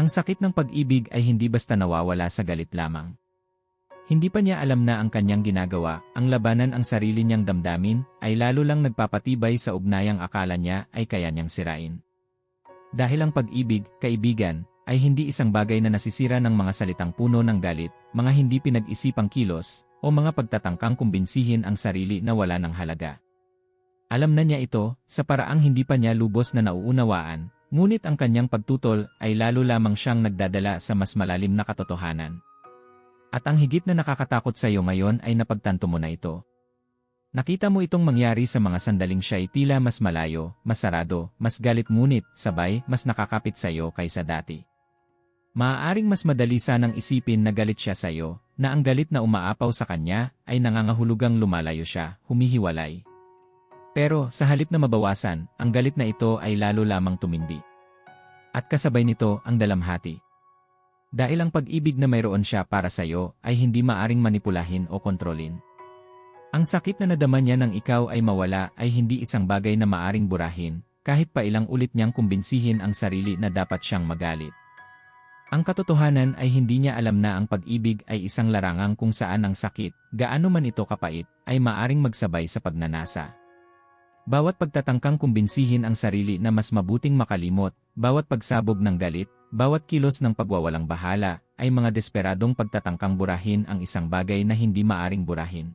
Ang sakit ng pag-ibig ay hindi basta nawawala sa galit lamang. Hindi pa niya alam na ang kanyang ginagawa, ang labanan ang sarili niyang damdamin, ay lalo lang nagpapatibay sa ugnayang akala niya ay kaya niyang sirain. Dahil ang pag-ibig, kaibigan, ay hindi isang bagay na nasisira ng mga salitang puno ng galit, mga hindi pinag-isipang kilos, o mga pagtatangkang kumbinsihin ang sarili na wala ng halaga. Alam na niya ito, sa paraang hindi pa niya lubos na nauunawaan, ngunit ang kanyang pagtutol ay lalo lamang siyang nagdadala sa mas malalim na katotohanan. At ang higit na nakakatakot sa iyo ngayon ay napagtanto mo na ito. Nakita mo itong mangyari sa mga sandaling siya ay tila mas malayo, mas sarado, mas galit ngunit, sabay, mas nakakapit sa iyo kaysa dati. Maaaring mas madali sanang isipin na galit siya sa iyo, na ang galit na umaapaw sa kanya ay nangangahulugang lumalayo siya, humihiwalay. Pero sa halip na mabawasan, ang galit na ito ay lalo lamang tumindi. At kasabay nito ang dalamhati. Dahil ang pag-ibig na mayroon siya para sa iyo ay hindi maaring manipulahin o kontrolin. Ang sakit na nadama niya ng ikaw ay mawala ay hindi isang bagay na maaring burahin, kahit pa ilang ulit niyang kumbinsihin ang sarili na dapat siyang magalit. Ang katotohanan ay hindi niya alam na ang pag-ibig ay isang larangang kung saan ang sakit, gaano man ito kapait, ay maaring magsabay sa pagnanasa. Bawat pagtatangkang kumbinsihin ang sarili na mas mabuting makalimot, bawat pagsabog ng galit, bawat kilos ng pagwawalang bahala, ay mga desperadong pagtatangkang burahin ang isang bagay na hindi maaring burahin.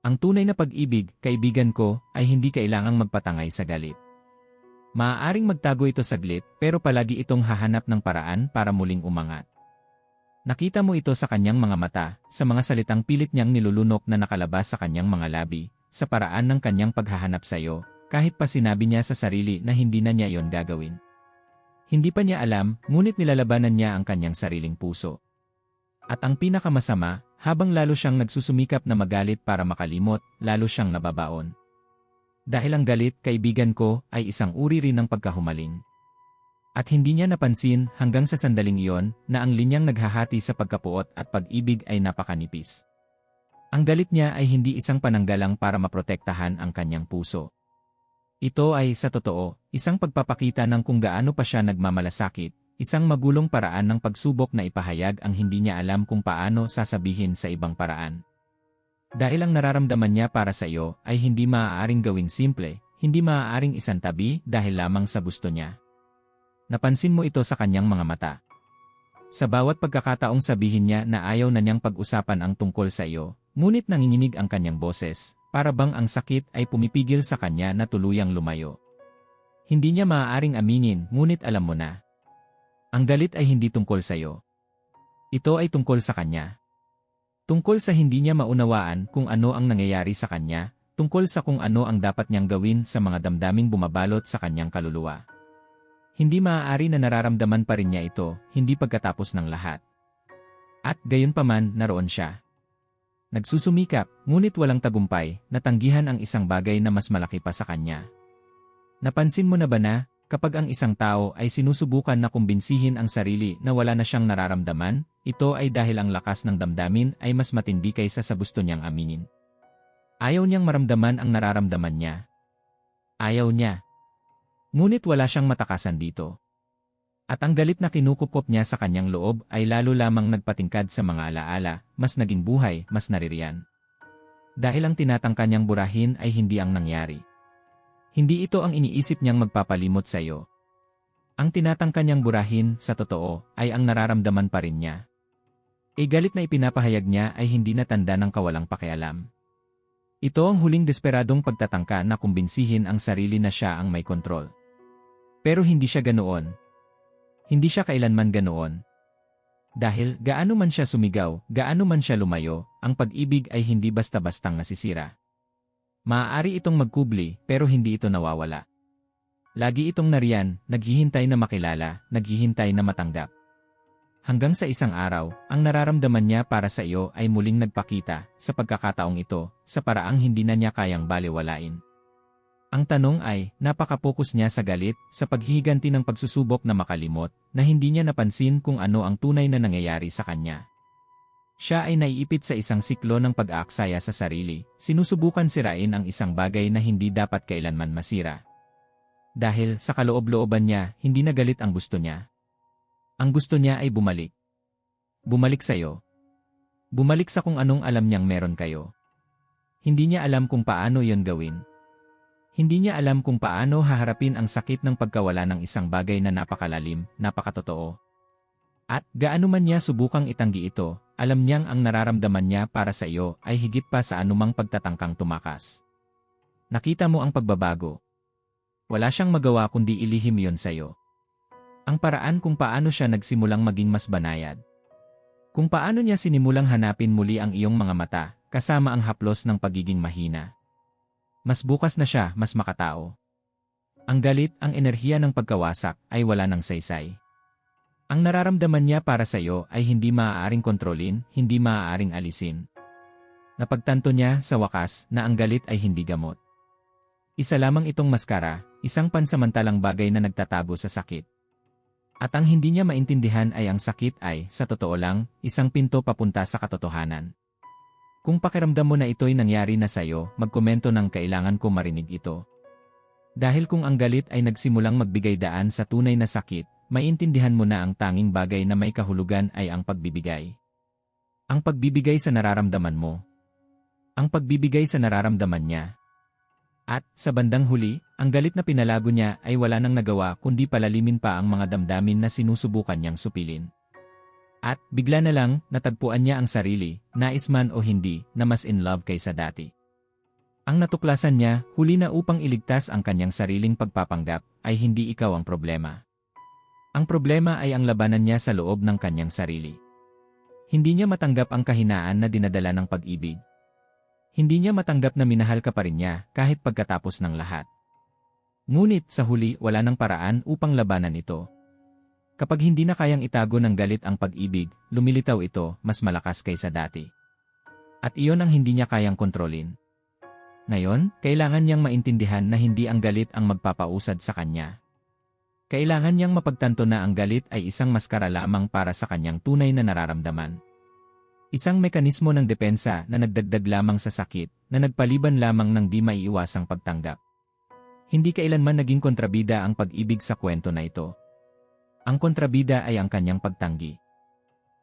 Ang tunay na pag-ibig, kaibigan ko, ay hindi kailangang magpatangay sa galit. Maaaring magtago ito saglit, pero palagi itong hahanap ng paraan para muling umangat. Nakita mo ito sa kanyang mga mata, sa mga salitang pilit niyang nilulunok na nakalabas sa kanyang mga labi, sa paraan ng kanyang paghahanap sa iyo, kahit pa sinabi niya sa sarili na hindi na niya iyon gagawin. Hindi pa niya alam, ngunit nilalabanan niya ang kanyang sariling puso. At ang pinakamasama, habang lalo siyang nagsusumikap na magalit para makalimot, lalo siyang nababaon. Dahil ang galit, kaibigan ko, ay isang uri rin ng pagkahumaling. At hindi niya napansin hanggang sa sandaling iyon na ang linyang naghahati sa pagkapuot at pag-ibig ay napakanipis. Ang galit niya ay hindi isang pananggalang para maprotektahan ang kanyang puso. Ito ay, sa totoo, isang pagpapakita ng kung gaano pa siya nagmamalasakit, isang magulong paraan ng pagsubok na ipahayag ang hindi niya alam kung paano sasabihin sa ibang paraan. Dahil ang nararamdaman niya para sa iyo ay hindi maaaring gawing simple, hindi maaaring isang tabi dahil lamang sa gusto niya. Napansin mo ito sa kanyang mga mata. Sa bawat pagkakataong sabihin niya na ayaw na niyang pag-usapan ang tungkol sa iyo, ngunit nanginginig ang kanyang boses, para bang ang sakit ay pumipigil sa kanya na tuluyang lumayo. Hindi niya maaaring aminin, ngunit alam mo na. Ang galit ay hindi tungkol sa iyo. Ito ay tungkol sa kanya. Tungkol sa hindi niya maunawaan kung ano ang nangyayari sa kanya, tungkol sa kung ano ang dapat niyang gawin sa mga damdaming bumabalot sa kanyang kaluluwa. Hindi maaari na nararamdaman pa rin niya ito, hindi pagkatapos ng lahat. At gayon paman, naroon siya. Nagsusumikap, ngunit walang tagumpay, natanggihan ang isang bagay na mas malaki pa sa kanya. Napansin mo na ba na, kapag ang isang tao ay sinusubukan na kumbinsihin ang sarili na wala na siyang nararamdaman, ito ay dahil ang lakas ng damdamin ay mas matindi kaysa sa gusto niyang aminin. Ayaw niyang maramdaman ang nararamdaman niya. Ayaw niya. Ngunit wala siyang matakasan dito. At ang galit na kinukupkop niya sa kanyang loob ay lalo lamang nagpatingkad sa mga alaala, mas naging buhay, mas naririyan. Dahil ang tinatangka niyang burahin ay hindi ang nangyari. Hindi ito ang iniisip niyang magpapalimot sa iyo. Ang tinatangka niyang burahin, sa totoo, ay ang nararamdaman pa rin niya. E galit na ipinapahayag niya ay hindi na tanda ng kawalang pakialam. Ito ang huling desperadong pagtatangka na kumbinsihin ang sarili na siya ang may kontrol. Pero hindi siya ganoon, hindi siya kailanman ganoon. Dahil gaano man siya sumigaw, gaano man siya lumayo, ang pag-ibig ay hindi basta-bastang nasisira. Maaari itong magkubli pero hindi ito nawawala. Lagi itong nariyan, naghihintay na makilala, naghihintay na matanggap. Hanggang sa isang araw, ang nararamdaman niya para sa iyo ay muling nagpakita sa pagkakataong ito sa paraang hindi na niya kayang baliwalain. Ang tanong ay, napakapokus niya sa galit, sa paghihiganti ng pagsusubok na makalimot, na hindi niya napansin kung ano ang tunay na nangyayari sa kanya. Siya ay naiipit sa isang siklo ng pag-aaksaya sa sarili, sinusubukan sirain ang isang bagay na hindi dapat kailanman masira. Dahil sa kaloob-looban niya, hindi na galit ang gusto niya. Ang gusto niya ay bumalik. Bumalik sa'yo. Bumalik sa kung anong alam niyang meron kayo. Hindi niya alam kung paano yon gawin. Hindi niya alam kung paano haharapin ang sakit ng pagkawala ng isang bagay na napakalalim, napakatotoo. At gaano man niya subukang itanggi ito, alam niyang ang nararamdaman niya para sa iyo ay higit pa sa anumang pagtatangkang tumakas. Nakita mo ang pagbabago. Wala siyang magawa kundi ilihim yon sa iyo. Ang paraan kung paano siya nagsimulang maging mas banayad. Kung paano niya sinimulang hanapin muli ang iyong mga mata, kasama ang haplos ng pagiging mahina. Mas bukas na siya, mas makatao. Ang galit, ang enerhiya ng pagkawasak ay wala ng saysay. Ang nararamdaman niya para sa iyo ay hindi maaaring kontrolin, hindi maaaring alisin. Napagtanto niya sa wakas na ang galit ay hindi gamot. Isa lamang itong maskara, isang pansamantalang bagay na nagtatago sa sakit. At ang hindi niya maintindihan ay ang sakit ay, sa totoo lang, isang pinto papunta sa katotohanan. Kung pakiramdam mo na ito'y nangyari na sa'yo, magkomento ng kailangan ko marinig ito. Dahil kung ang galit ay nagsimulang magbigay daan sa tunay na sakit, maintindihan mo na ang tanging bagay na may kahulugan ay ang pagbibigay. Ang pagbibigay sa nararamdaman mo. Ang pagbibigay sa nararamdaman niya. At, sa bandang huli, ang galit na pinalago niya ay wala nang nagawa kundi palalimin pa ang mga damdamin na sinusubukan niyang supilin. At bigla na lang natagpuan niya ang sarili, nais man o hindi, na mas in love kaysa dati. Ang natuklasan niya, huli na upang iligtas ang kanyang sariling pagpapanggap, ay hindi ikaw ang problema. Ang problema ay ang labanan niya sa loob ng kanyang sarili. Hindi niya matanggap ang kahinaan na dinadala ng pag-ibig. Hindi niya matanggap na minahal ka pa rin niya kahit pagkatapos ng lahat. Ngunit sa huli wala nang paraan upang labanan ito. Kapag hindi na kayang itago ng galit ang pag-ibig, lumilitaw ito mas malakas kaysa dati. At iyon ang hindi niya kayang kontrolin. Ngayon, kailangan niyang maintindihan na hindi ang galit ang magpapausad sa kanya. Kailangan niyang mapagtanto na ang galit ay isang maskara lamang para sa kanyang tunay na nararamdaman. Isang mekanismo ng depensa na nagdagdag lamang sa sakit, na nagpaliban lamang ng di maiiwasang pagtanggap. Hindi kailanman naging kontrabida ang pag-ibig sa kwento na ito. Ang kontrabida ay ang kanyang pagtanggi.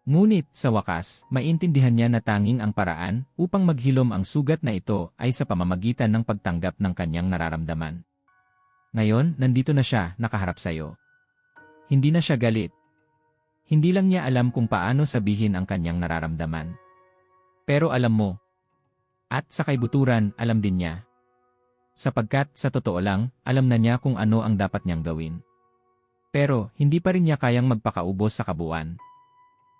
Ngunit, sa wakas, maintindihan niya na tanging ang paraan upang maghilom ang sugat na ito ay sa pamamagitan ng pagtanggap ng kanyang nararamdaman. Ngayon, nandito na siya, nakaharap sa iyo. Hindi na siya galit. Hindi lang niya alam kung paano sabihin ang kanyang nararamdaman. Pero alam mo. At sa kaibuturan, alam din niya. Sapagkat, sa totoo lang, alam na niya kung ano ang dapat niyang gawin. Pero, hindi pa rin niya kayang magpakaubos sa kabuuan.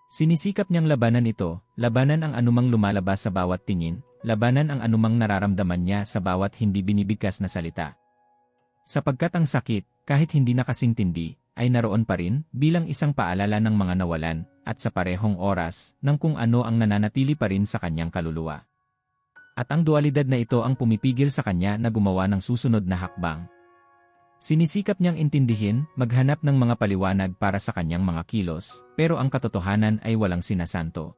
Sinisikap niyang labanan ito, labanan ang anumang lumalabas sa bawat tingin, labanan ang anumang nararamdaman niya sa bawat hindi binibigkas na salita. Sapagkat ang sakit, kahit hindi nakasintindi, ay naroon pa rin bilang isang paalala ng mga nawalan at sa parehong oras ng kung ano ang nananatili pa rin sa kanyang kaluluwa. At ang dualidad na ito ang pumipigil sa kanya na gumawa ng susunod na hakbang. Sinisikap niyang intindihin, maghanap ng mga paliwanag para sa kanyang mga kilos, pero ang katotohanan ay walang sinasanto.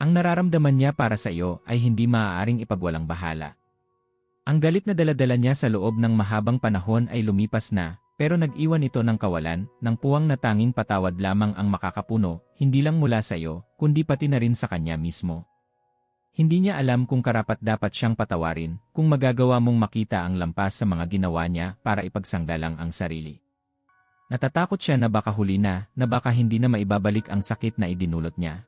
Ang nararamdaman niya para sa iyo ay hindi maaaring ipagwalang bahala. Ang galit na daladala niya sa loob ng mahabang panahon ay lumipas na, pero nag-iwan ito ng kawalan, ng puwang na tanging patawad lamang ang makakapuno, hindi lang mula sa iyo, kundi pati na rin sa kanya mismo. Hindi niya alam kung karapat dapat siyang patawarin, kung magagawa mong makita ang lampas sa mga ginawa niya para ipagsanggalang ang sarili. Natatakot siya na baka huli na, na baka hindi na maibabalik ang sakit na idinulot niya.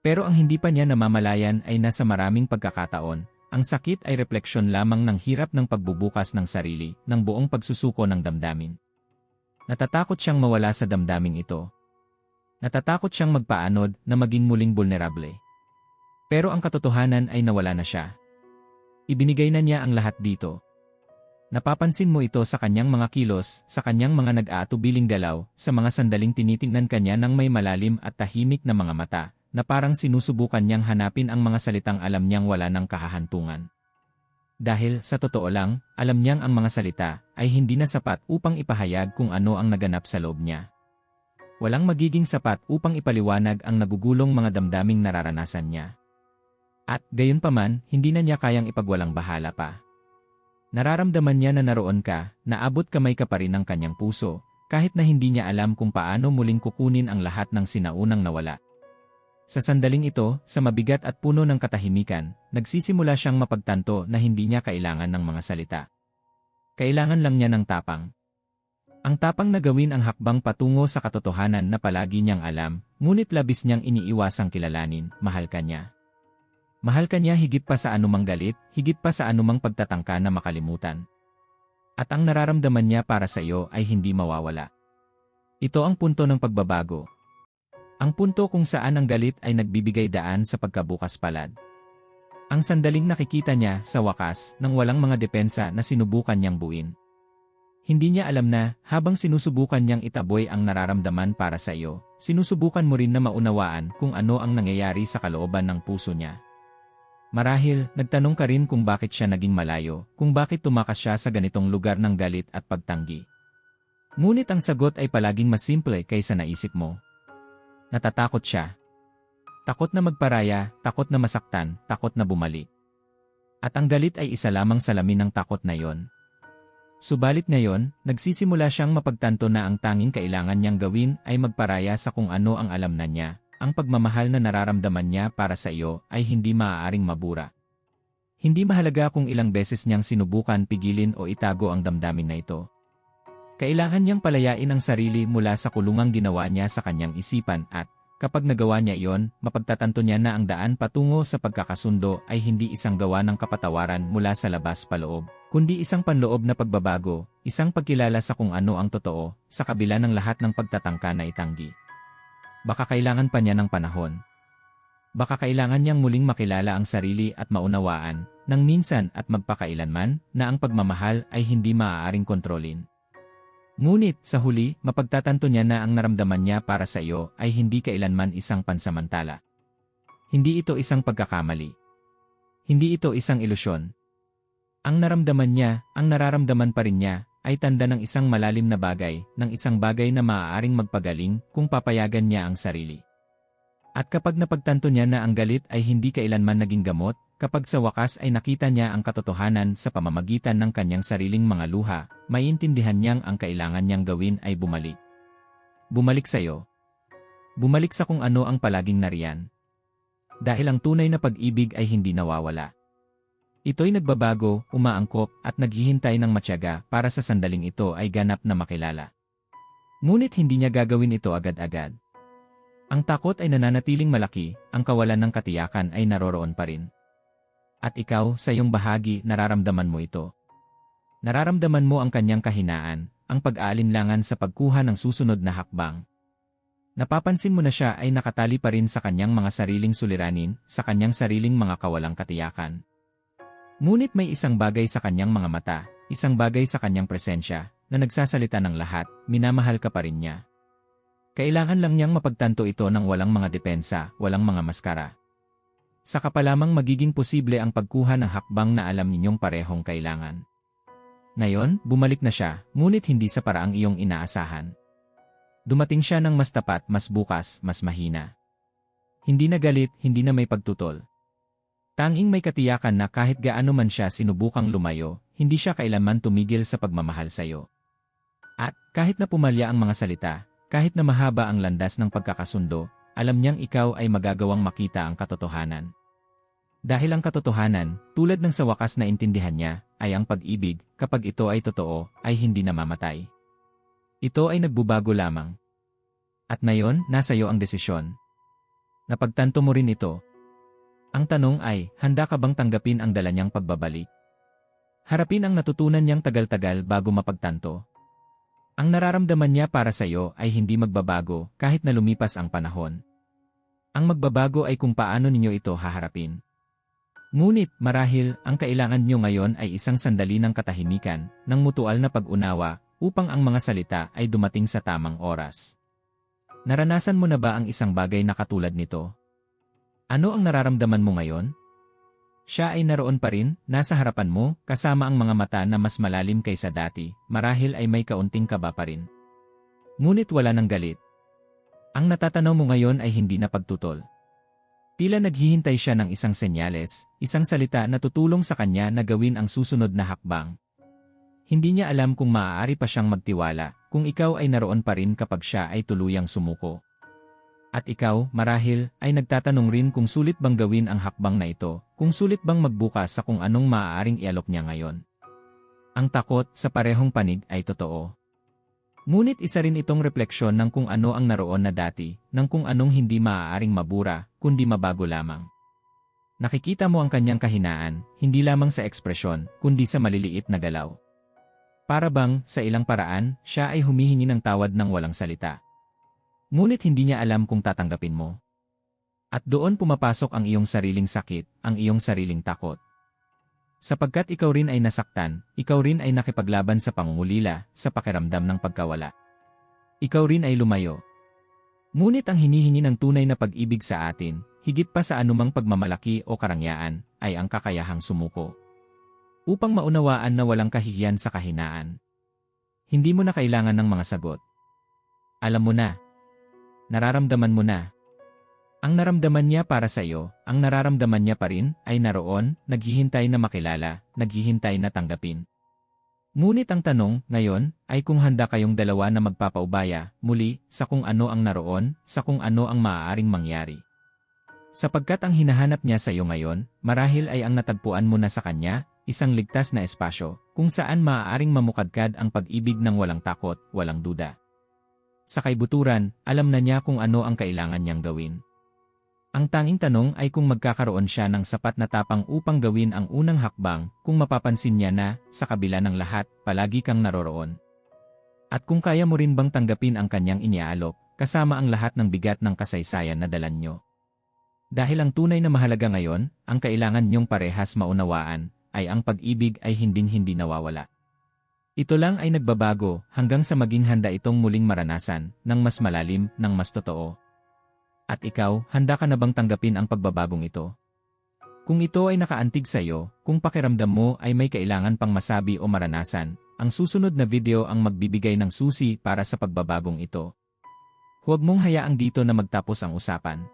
Pero ang hindi pa niya namamalayan ay nasa maraming pagkakataon, ang sakit ay refleksyon lamang ng hirap ng pagbubukas ng sarili, ng buong pagsusuko ng damdamin. Natatakot siyang mawala sa damdaming ito. Natatakot siyang magpaanod na maging muling vulnerable. Pero ang katotohanan ay nawala na siya. Ibinigay na niya ang lahat dito. Napapansin mo ito sa kanyang mga kilos, sa kanyang mga nag-aatubiling galaw, sa mga sandaling tinitingnan kanya ng may malalim at tahimik na mga mata, na parang sinusubukan niyang hanapin ang mga salitang alam niyang wala ng kahahantungan. Dahil, sa totoo lang, alam niyang ang mga salita ay hindi na sapat upang ipahayag kung ano ang naganap sa loob niya. Walang magiging sapat upang ipaliwanag ang nagugulong mga damdaming nararanasan niya. At gayon paman, hindi na niya kayang ipagwalang bahala pa. Nararamdaman niya na naroon ka, naabot kamay ka pa rin ng kanyang puso, kahit na hindi niya alam kung paano muling kukunin ang lahat ng sinaunang nawala. Sa sandaling ito, sa mabigat at puno ng katahimikan, nagsisimula siyang mapagtanto na hindi niya kailangan ng mga salita. Kailangan lang niya ng tapang. Ang tapang na gawin ang hakbang patungo sa katotohanan na palagi niyang alam, ngunit labis niyang iniiwasang kilalanin, mahal ka niya. Mahal ka niya higit pa sa anumang galit, higit pa sa anumang pagtatangka na makalimutan. At ang nararamdaman niya para sa iyo ay hindi mawawala. Ito ang punto ng pagbabago, ang punto kung saan ang galit ay nagbibigay daan sa pagkabukas palad. Ang sandaling nakikita niya sa wakas nang walang mga depensa na sinubukan niyang buin. Hindi niya alam na, habang sinusubukan niyang itaboy ang nararamdaman para sa iyo, sinusubukan mo rin na maunawaan kung ano ang nangyayari sa kalooban ng puso niya. Marahil, nagtanong ka rin kung bakit siya naging malayo, kung bakit tumakas siya sa ganitong lugar ng galit at pagtanggi. Ngunit ang sagot ay palaging mas simple kaysa naisip mo. Natatakot siya. Takot na magparaya, takot na masaktan, takot na bumalik. At ang galit ay isa lamang salamin ng takot na yon. Subalit ngayon, nagsisimula siyang mapagtanto na ang tanging kailangan niyang gawin ay magparaya sa kung ano ang alam na niya. Ang pagmamahal na nararamdaman niya para sa iyo ay hindi maaaring mabura. Hindi mahalaga kung ilang beses niyang sinubukan pigilin o itago ang damdamin na ito. Kailangan niyang palayain ang sarili mula sa kulungang ginawa niya sa kanyang isipan at, kapag nagawa niya iyon, mapagtatanto niya na ang daan patungo sa pagkakasundo ay hindi isang gawa ng kapatawaran mula sa labas paloob, kundi isang panloob na pagbabago, isang pagkilala sa kung ano ang totoo, sa kabila ng lahat ng pagtatangka na itanggi. Baka kailangan pa niya ng panahon. Baka kailangan niyang muling makilala ang sarili at maunawaan, nang minsan at magpakailanman, na ang pagmamahal ay hindi maaaring kontrolin. Ngunit, sa huli, mapagtatanto niya na ang naramdaman niya para sa iyo ay hindi kailanman isang pansamantala. Hindi ito isang pagkakamali. Hindi ito isang ilusyon. Ang naramdaman niya, ang nararamdaman pa rin niya, ay tanda ng isang malalim na bagay, ng isang bagay na maaaring magpagaling kung papayagan niya ang sarili. At kapag napagtanto niya na ang galit ay hindi kailanman naging gamot, Kapag sa wakas ay nakita niya ang katotohanan sa pamamagitan ng kanyang sariling mga luha, maiintindihan niyang ang kailangan niyang gawin ay bumalik. Bumalik sa iyo. Bumalik sa kung ano ang palaging nariyan. Dahil ang tunay na pag-ibig ay hindi nawawala. Ito'y nagbabago, umaangkop, at naghihintay ng matyaga para sa sandaling ito ay ganap na makilala. Ngunit hindi niya gagawin ito agad-agad. Ang takot ay nananatiling malaki, ang kawalan ng katiyakan ay naroroon pa rin. At ikaw, sa iyong bahagi, nararamdaman mo ito. Nararamdaman mo ang kanyang kahinaan, ang pag-aalinlangan sa pagkuha ng susunod na hakbang. Napapansin mo na siya ay nakatali pa rin sa kanyang mga sariling suliranin, sa kanyang sariling mga kawalang katiyakan. Ngunit may isang bagay sa kanyang mga mata, isang bagay sa kanyang presensya, na nagsasalita ng lahat, minamahal ka pa rin niya. Kailangan lang niyang mapagtanto ito ng walang mga depensa, walang mga maskara. Saka pa lamang magiging posible ang pagkuha ng hakbang na alam ninyong parehong kailangan. Ngayon, bumalik na siya, ngunit hindi sa paraang iyong inaasahan. Dumating siya ng mas tapat, mas bukas, mas mahina. Hindi na galit, hindi na may pagtutol. Tanging may katiyakan na kahit gaano man siya sinubukang lumayo, hindi siya kailanman tumigil sa pagmamahal sa iyo. At, kahit na pumalya ang mga salita, kahit na mahaba ang landas ng pagkakasundo, alam niyang ikaw ay magagawang makita ang katotohanan. Dahil ang katotohanan, tulad ng sa wakas na intindihan niya, ay ang pag-ibig, kapag ito ay totoo, ay hindi namamatay. Ito ay nagbubago lamang. At ngayon, nasa iyo ang desisyon. Napagtanto mo rin ito. Ang tanong ay, handa ka bang tanggapin ang dala niyang pagbabalik? Harapin ang natutunan niyang tagal-tagal bago mapagtanto. Ang nararamdaman niya para sa iyo ay hindi magbabago kahit na lumipas ang panahon. Ang magbabago ay kung paano ninyo ito haharapin. Ngunit, marahil, ang kailangan nyo ngayon ay isang sandali ng katahimikan, ng mutual na pag-unawa, upang ang mga salita ay dumating sa tamang oras. Naranasan mo na ba ang isang bagay na katulad nito? Ano ang nararamdaman mo ngayon? Siya ay naroon pa rin, nasa harapan mo, kasama ang mga mata na mas malalim kaysa dati, marahil ay may kaunting kaba pa rin. Ngunit wala ng galit. Ang natatanaw mo ngayon ay hindi na pagtutol. Tila naghihintay siya ng isang senyales, isang salita na tutulong sa kanya na gawin ang susunod na hakbang. Hindi niya alam kung maaari pa siyang magtiwala, kung ikaw ay naroon pa rin kapag siya ay tuluyang sumuko. At ikaw, marahil, ay nagtatanong rin kung sulit bang gawin ang hakbang na ito, kung sulit bang magbukas sa kung anong maaaring ialok niya ngayon. Ang takot sa parehong panig ay totoo. Ngunit isa rin itong refleksyon ng kung ano ang naroon na dati, ng kung anong hindi maaaring mabura, kundi mabago lamang. Nakikita mo ang kanyang kahinaan, hindi lamang sa ekspresyon, kundi sa maliliit na galaw. Para bang, sa ilang paraan, siya ay humihingi ng tawad ng walang salita. Ngunit hindi niya alam kung tatanggapin mo. At doon pumapasok ang iyong sariling sakit, ang iyong sariling takot. Sapagkat ikaw rin ay nasaktan, ikaw rin ay nakipaglaban sa pangungulila, sa pakiramdam ng pagkawala. Ikaw rin ay lumayo. Ngunit ang hinihingi ng tunay na pag-ibig sa atin, higit pa sa anumang pagmamalaki o karangyaan, ay ang kakayahang sumuko. Upang maunawaan na walang kahihiyan sa kahinaan. Hindi mo na kailangan ng mga sagot. Alam mo na, nararamdaman mo na. Ang naramdaman niya para sa iyo, ang nararamdaman niya pa rin, ay naroon, naghihintay na makilala, naghihintay na tanggapin. Ngunit ang tanong, ngayon, ay kung handa kayong dalawa na magpapaubaya, muli, sa kung ano ang naroon, sa kung ano ang maaaring mangyari. Sapagkat ang hinahanap niya sa iyo ngayon, marahil ay ang natagpuan mo na sa kanya, isang ligtas na espasyo, kung saan maaaring mamukadkad ang pag-ibig ng walang takot, walang duda. Sa kaibuturan, alam na niya kung ano ang kailangan niyang gawin. Ang tanging tanong ay kung magkakaroon siya ng sapat na tapang upang gawin ang unang hakbang kung mapapansin niya na, sa kabila ng lahat, palagi kang naroroon. At kung kaya mo rin bang tanggapin ang kanyang iniaalok, kasama ang lahat ng bigat ng kasaysayan na dalan nyo. Dahil ang tunay na mahalaga ngayon, ang kailangan niyong parehas maunawaan, ay ang pag-ibig ay hinding-hindi nawawala. Ito lang ay nagbabago hanggang sa maging handa itong muling maranasan ng mas malalim, ng mas totoo. At ikaw, handa ka na bang tanggapin ang pagbabagong ito? Kung ito ay nakaantig sa iyo, kung pakiramdam mo ay may kailangan pang masabi o maranasan, ang susunod na video ang magbibigay ng susi para sa pagbabagong ito. Huwag mong hayaang dito na magtapos ang usapan.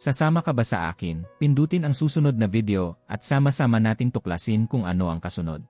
Sasama ka ba sa akin, pindutin ang susunod na video at sama-sama nating tuklasin kung ano ang kasunod.